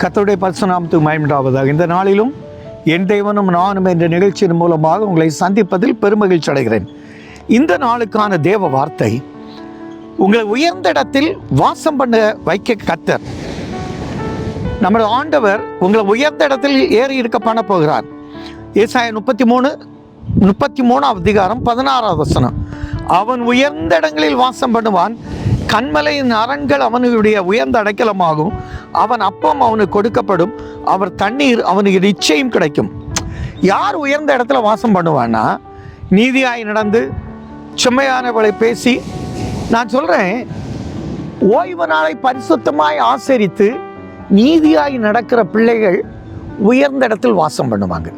கத்தருடைய பரிசுநாமத்துக்கு மயமுண்டாவதாக இந்த நாளிலும் என் தெய்வனும் நானும் என்ற நிகழ்ச்சியின் மூலமாக உங்களை சந்திப்பதில் பெருமகிழ்ச்சி அடைகிறேன். இந்த நாளுக்கான தேவ வார்த்தை உங்களை உயர்ந்த இடத்தில் வாசம் பண்ண வைக்க கத்தர் நம்முடைய ஆண்டவர் உங்களை உயர்ந்த இடத்தில் ஏறி இருக்க பண்ண போகிறார். ஏசாய முப்பத்தி மூணு முப்பத்தி மூணாம் அதிகாரம் பதினாறாவது வசனம். அவன் உயர்ந்த இடங்களில் வாசம் பண்ணுவான் கண்மலையின் அரண்கள் அவனுடைய உயர்ந்த அடைக்கலமாகும். அவன் அப்பம் அவனுக்கு கொடுக்கப்படும். அவர் தண்ணீர் அவனுக்கு நிச்சயம் கிடைக்கும். யார் உயர்ந்த இடத்துல வாசம் பண்ணுவான்னா நீதியாய் நடந்து செம்மையானவளை பேசி நான் சொல்கிறேன் ஓய்வு நாளை பரிசுத்தமாய் ஆசரித்து நீதியாய் நடக்கிற பிள்ளைகள் உயர்ந்த இடத்தில் வாசம் பண்ணுவாங்க.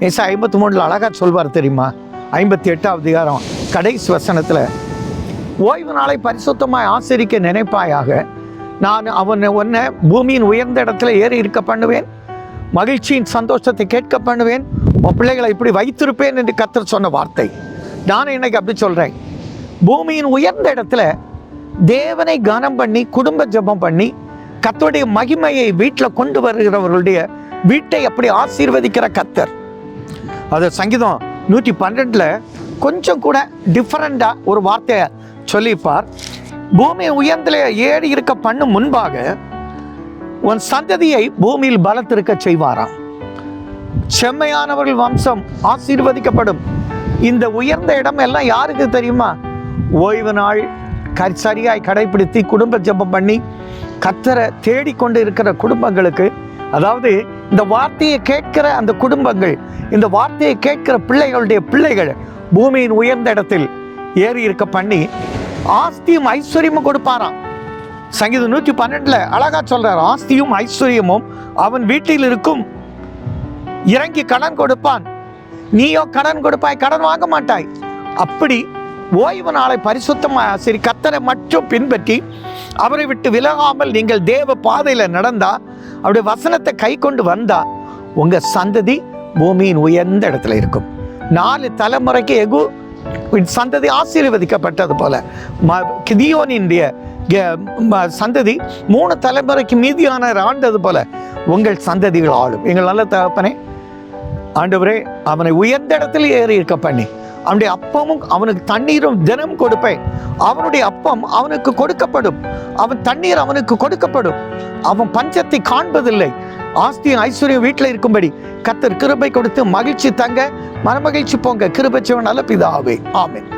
ஏசா ஐம்பத்தி மூணில் அழகாக சொல்வார் தெரியுமா? ஐம்பத்தி எட்டாவது அதிகாரம் கடைசி வசனத்தில் ஓய்வு நாளை பரிசுத்தமாய் ஆசிரிக்க நினைப்பாயாக. நான் அவனை உன்னை பூமியின் உயர்ந்த இடத்துல ஏறி இருக்க பண்ணுவேன். மகிழ்ச்சியின் சந்தோஷத்தை கேட்க பண்ணுவேன். உன் பிள்ளைகளை இப்படி வைத்திருப்பேன் என்று கத்தர் சொன்ன வார்த்தை. நான் இன்னைக்கு அப்படி சொல்கிறேன் பூமியின் உயர்ந்த இடத்துல தேவனை கனம் பண்ணி குடும்ப ஜெபம் பண்ணி கத்தருடைய மகிமையை வீட்டில் கொண்டு வருகிறவர்களுடைய வீட்டை அப்படி ஆசீர்வதிக்கிற கத்தர் அது சங்கீதம் நூற்றி பன்னெண்டில் கொஞ்சம் கூட டிஃப்ரெண்ட்டாக ஒரு வார்த்தையை சொல்லிப்பார் பூமி உயர்ந்திலே ஏறி இருக்க பண்ணும் முன்பாக உன் சந்ததியை பூமியில் பலத்திருக்க செய்வாராம். செம்மையானவர்கள் வம்சம் ஆசீர்வதிக்கப்படும். இந்த உயர்ந்த இடம் எல்லாம் யாருக்கு தெரியுமா? ஓய்வு நாள் க சரியாய் கடைபிடித்து குடும்ப ஜெபம் பண்ணி கத்தரை தேடிக்கொண்டு இருக்கிற குடும்பங்களுக்கு அதாவது இந்த வார்த்தையை கேட்கிற அந்த குடும்பங்கள் இந்த வார்த்தையை கேட்கிற பிள்ளைகளுடைய பிள்ளைகள் பூமியின் உயர்ந்த இடத்தில் ஏறி இருக்க பண்ணி ஆஸ்தியும் ஐஸ்வர்யமும் கொடுப்பாராம். சங்கீதம் நூற்றி பன்னெண்டுல அழகா சொல்றாரு ஆஸ்தியும் ஐஸ்வர்யமும் அவன் வீட்டில் இருக்கும். இறங்கி கடன் கொடுப்பான். நீயோ கடன் கொடுப்பாய் கடன் வாங்க மாட்டாய். அப்படி ஓய்வு நாளை பரிசுத்தமாக சரி கத்தரை மட்டும் பின்பற்றி அவரை விட்டு விலகாமல் நீங்கள் தேவ பாதையில் நடந்தா அவருடைய வசனத்தை கை கொண்டு வந்தா உங்கள் சந்ததி பூமியின் உயர்ந்த இடத்துல இருக்கும். நாலு தலைமுறைக்கு எகு சந்ததி ஆசீர்வதிக்கப்பட்டது போல. ம- கிதியோனினுடைய ம- சந்ததி மூணு தலைமுறைக்கு மீதியான ஆண்டது போல உங்கள் சந்ததிகள் ஆளும். எங்கள் நல்ல தகப்பனே ஆண்டவரே அவனை உயர்ந்த இடத்துல ஏறி இருக்க பண்ணி. அவனுடைய அப்பமும் அவனுக்கு தண்ணீரும் தினம் கொடுப்பேன். அவனுடைய அப்பம் அவனுக்கு கொடுக்கப்படும். அவன் தண்ணீர் அவனுக்கு கொடுக்கப்படும். அவன் பஞ்சத்தை காண்பதில்லை. ஆஸ்தியும் ஐஸ்வர்யம் வீட்டில் இருக்கும்படி கத்தர் கிருபை கொடுத்து மகிழ்ச்சி தங்க மனமகிழ்ச்சி போங்க. கிருபை சிவன் நல்ல பிதாவே. ஆமேன்.